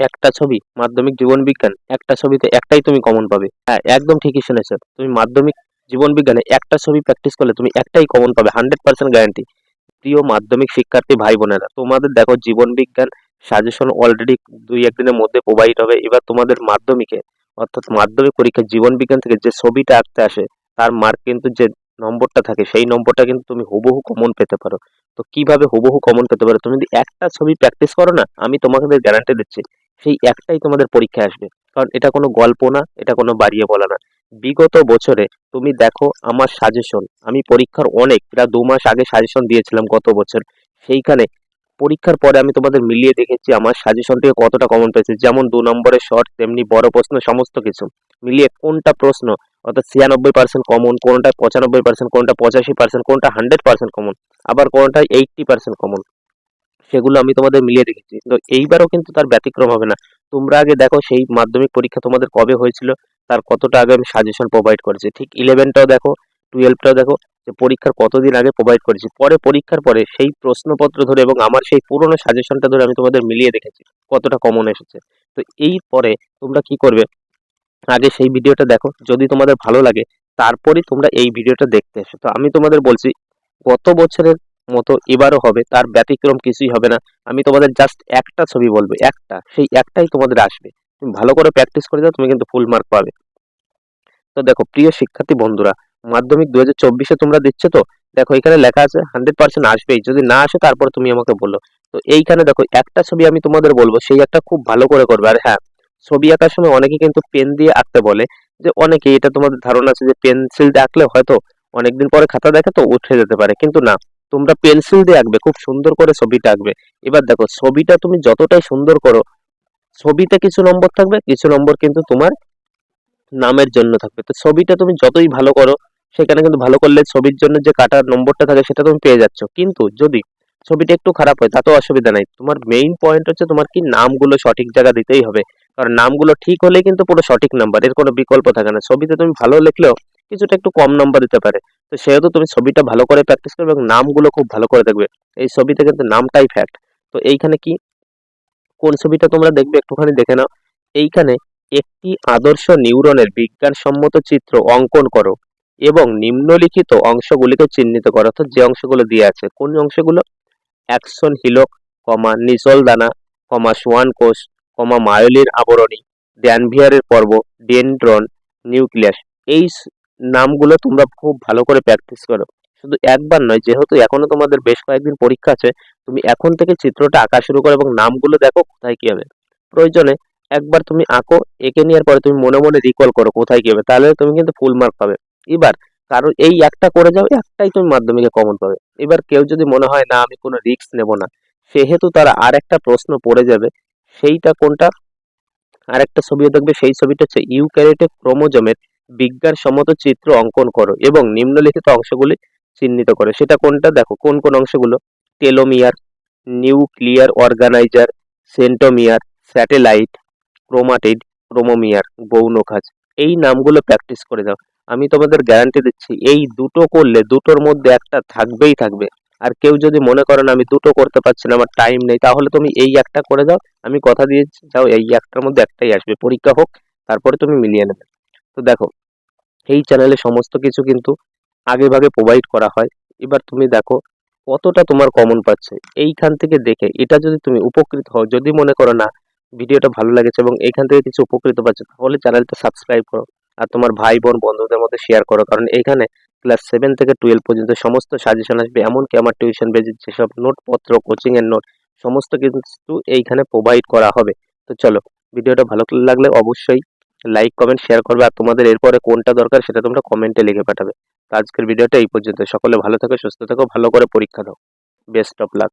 একটা ছবি, মাধ্যমিক জীবন বিজ্ঞান, একটা ছবিতে একটাই তুমি কমন পাবে। হ্যাঁ একদম ঠিকই শুনেছো। তুমি মাধ্যমিক জীবন বিজ্ঞানে একটা ছবি প্র্যাকটিস করলে তুমি একটাই কমন পাবে হান্ড্রেড পার্সেন্ট গ্যারান্টি প্রিয় মাধ্যমিক শিক্ষার্থী ভাই বোনেরা, তোমাদের দেখো জীবন বিজ্ঞান সাজেশন অলরেডি দুই, একদিনের মধ্যে প্রোভাইড হবে। এবার তোমাদের মাধ্যমিকে, অর্থাৎ মাধ্যমিক পরীক্ষা জীবন বিজ্ঞান থেকে যে ছবিটা আঁকতে আসে, তার মার্ক কিন্তু যে নম্বরটা থাকে, সেই নম্বরটা কিন্তু তুমি হুবহু কমন পেতে পারো। তো কীভাবে হুবহু কমন পেতে পারো? তুমি যদি একটা ছবি প্র্যাকটিস করো না, আমি তোমাকে গ্যারান্টি দিচ্ছি সেই একটাই তোমাদের পরীক্ষায় আসবে। কারণ এটা কোনো গল্প না, এটা কোনো বাড়িয়ে বলা না। বিগত বছরে তুমি দেখো আমার সাজেশন আমি পরীক্ষার অনেক, প্রায় দু মাস আগে সাজেশন দিয়েছিলাম গত বছর। সেইখানে পরীক্ষার পরে আমি তোমাদের মিলিয়ে দেখেছি আমার সাজেশন থেকে কতটা কমন পেয়েছে। যেমন দু নম্বরের শর্ট তেমনি বড় প্রশ্ন, সমস্ত কিছু। মিলিয়ে কোনটা প্রশ্ন, অর্থাৎ ছিয়ানব্বই পার্সেন্ট কমন কোনটা পঁচানব্বই পার্সেন্ট কোনটা পঁচাশি পার্সেন্ট কোনটা হান্ড্রেড পার্সেন্ট কমন আবার কোনটা এইটটি পার্সেন্ট কমন সেগুলো আমি তোমাদের মিলিয়ে রেখেছি। তো এইবারও কিন্তু তার ব্যতিক্রম হবে না। তোমরা আগে দেখো সেই মাধ্যমিক পরীক্ষা তোমাদের কবে হয়েছিল, তার কতটা আগে আমি সাজেশন প্রোভাইড করেছি। ঠিক ইলেভেনটাও দেখো টুয়েলভটাও দেখো যে পরীক্ষার কতদিন আগে প্রোভাইড করেছি। পরে পরীক্ষার পরে সেই প্রশ্নপত্র ধরে এবং আমার সেই পুরনো সাজেশনটা ধরে আমি তোমাদের মিলিয়ে দেখেছি কতটা কমন এসেছে। তো এই পরে তোমরা কি করবে? আগে সেই ভিডিওটা দেখো, যদি তোমাদের ভালো লাগে, তারপরেই তোমরা এই ভিডিওটা দেখতে এসো। তো আমি তোমাদের বলছি, গত বছরের মতো এবারও হবে, তার ব্যতিক্রম কিছুই হবে না। আমি তোমাদের জাস্ট একটা ছবি বলব, একটা। সেই একটাই তোমাদের আসবে। তুমি ভালো করে প্র্যাকটিস করে দাও তুমি কিন্তু ফুল মার্ক পাবে। তো দেখো, প্রিয় শিক্ষার্থী বন্ধুরা, মাধ্যমিক দু হাজার চব্বিশে তোমরা দিচ্ছ তো? দেখো, এখানে লেখা আছে, হান্ড্রেড পার্সেন্ট আসবেই। যদি না আসে, তারপর তুমি আমাকে বলো। তো এইখানে দেখো, একটা ছবি আমি তোমাদের বলব, সেই একটা খুব ভালো করে করবে। আর হ্যাঁ ছবি আঁকার সময় অনেকে কিন্তু পেন দিয়ে আঁকতে বলে, যে অনেকে এটা তোমাদের ধারণা আছে যে পেন্সিল দিয়ে আঁকলে হয়তো অনেকদিন পরে খাতা দেখে তো উঠে যেতে পারে, কিন্তু না। তোমরা পেন্সিল দিয়ে আঁকবে, খুব সুন্দর করে ছবিটা আঁকবে। এবার দেখো, ছবিটা তুমি যতটাই সুন্দর করো, ছবিতে কিছু নম্বর থাকবে, কিছু নম্বর কিন্তু তোমার নামের জন্য থাকবে। তো ছবিটা তুমি যতই ভালো করো, সেখানে কিন্তু ভালো করলে ছবির জন্য যে কাটার নম্বরটা থাকে, সেটা তুমি পেয়ে যাচ্ছ। কিন্তু যদি ছবিটা একটু খারাপ হয়, তাতেও অসুবিধা নাই। তোমার মেইন পয়েন্ট হচ্ছে তোমার কি নামগুলো সঠিক জায়গা দিতেই হবে। কারণ নামগুলো ঠিক হলেই কিন্তু পুরো সঠিক নাম্বার এর কোনো বিকল্প থাকে না। ছবিতে তুমি ভালো লিখলেও কিছুটা একটু কম নাম্বার দিতে পারে। তো সেহেতু তুমি ছবিটা ভালো করে প্র্যাকটিস করবে এবং নামগুলো খুব ভালো করে দেখবে। এই ছবিতে কিন্তু নামটাই ফ্যাক্ট তো এইখানে কি? কোন ছবিটা তোমরা দেখবে একটুখানি দেখে নাও। এইখানে একটি আদর্শ নিউরনের বিজ্ঞানসম্মত চিত্র অঙ্কন করো এবং নিম্নলিখিত অংশগুলিকে চিহ্নিত করো। অর্থাৎ যে অংশগুলো দিয়ে আছে। কোন অংশগুলো? অ্যাকশন হিলক কমা নিচল দানা, কমা সোয়ান কোষ, কমা মায়োলিন আবরণী, ড্যানভিয়ারের পর্ব, ডেনড্রন, নিউক্লিয়াস। এই নামগুলো তোমরা খুব ভালো করে প্র্যাকটিস করো। শুধু একবার নয়, যেহেতু এখনও তোমাদের বেশ কয়েকদিন পরীক্ষা আছে, তুমি এখন থেকে চিত্রটা আঁকা শুরু করো এবং নামগুলো দেখো কোথায় কি হবে। প্রয়োজনে একবার তুমি আঁকো, এঁকে নেওয়ার পরে তুমি মনে মনে রিকল করো কোথায় কি হবে, তাহলে তুমি কিন্তু ফুল মার্ক পাবে। এবার কারণ এই একটা করে যাও, একটাই তুমি মাধ্যমিকে কমন পাবে। এবার কেউ যদি মনে হয়, না, আমি কোনো রিস্ক নেব না। সেহেতু তারা আর একটা প্রশ্ন পড়ে যাবে, সেইটা কোনটা? আরেকটা ছবিও দেখবে, সেই ছবিটা হচ্ছে ইউক্যারিওটিক ক্রোমোজোমের বিজ্ঞানসম্মত চিত্র অঙ্কন করো এবং নিম্নলিখিত অংশগুলি চিহ্নিত করো। সেটা কোনটা? দেখো, কোন কোন অংশগুলো? Telomere, nuclear organiser, centromere, satellite, chromatid, chromomere গৌণখাজ এই নামগুলো প্র্যাকটিস করে দাও আমি তোমাদের গ্যারান্টি দিচ্ছি, এই দুটো করলে দুটোর মধ্যে একটা থাকবেই থাকবে। আর কেউ যদি মনে করেন আমি দুটো করতে পারছি না, আমার টাইম নেই, তাহলে তুমি এই একটা করে দাও আমি কথা দিয়ে যাও, এই একটার মধ্যে একটাই আসবে। পরীক্ষা হোক, তারপরে তুমি মিলিয়ে নেবে। তো দেখো এই চ্যানেলে সমস্ত কিছু কিন্তু আগে ভাগে প্রোভাইড করা হয়। এবার তুমি দেখো কতটা তোমার কমন পাচ্ছে। এইখান থেকে দেখে এটা যদি তুমি উপকৃত হও, যদি মনে করো না ভিডিওটা ভালো লাগেছে এবং এইখান থেকে কিছু উপকৃত পাচ্ছে, তাহলে চ্যানেলটা সাবস্ক্রাইব করো আর তোমার ভাই, বোন, বন্ধুদের মধ্যে শেয়ার করো। কারণ এখানে ক্লাস সেভেন থেকে টুয়েলভ পর্যন্ত সমস্ত সাজেশন আসবে। এমনকি আমার টিউশন বেজের যেসব নোটপত্র কোচিং এর নোট সমস্ত কিন্তু এইখানে প্রোভাইড করা হবে। তো চলো, ভিডিওটা ভালো লাগলে অবশ্যই লাইক কমেন্ট শেয়ার করবে আর তোমাদের এরপরে কোনটা দরকার সেটা তোমরা কমেন্টে লিখে পাঠাবে। তো আজকের ভিডিওটা এই পর্যন্ত। সকলে ভালো থাকো, সুস্থ থাকো, ভালো করে পরীক্ষা দাও। Best of luck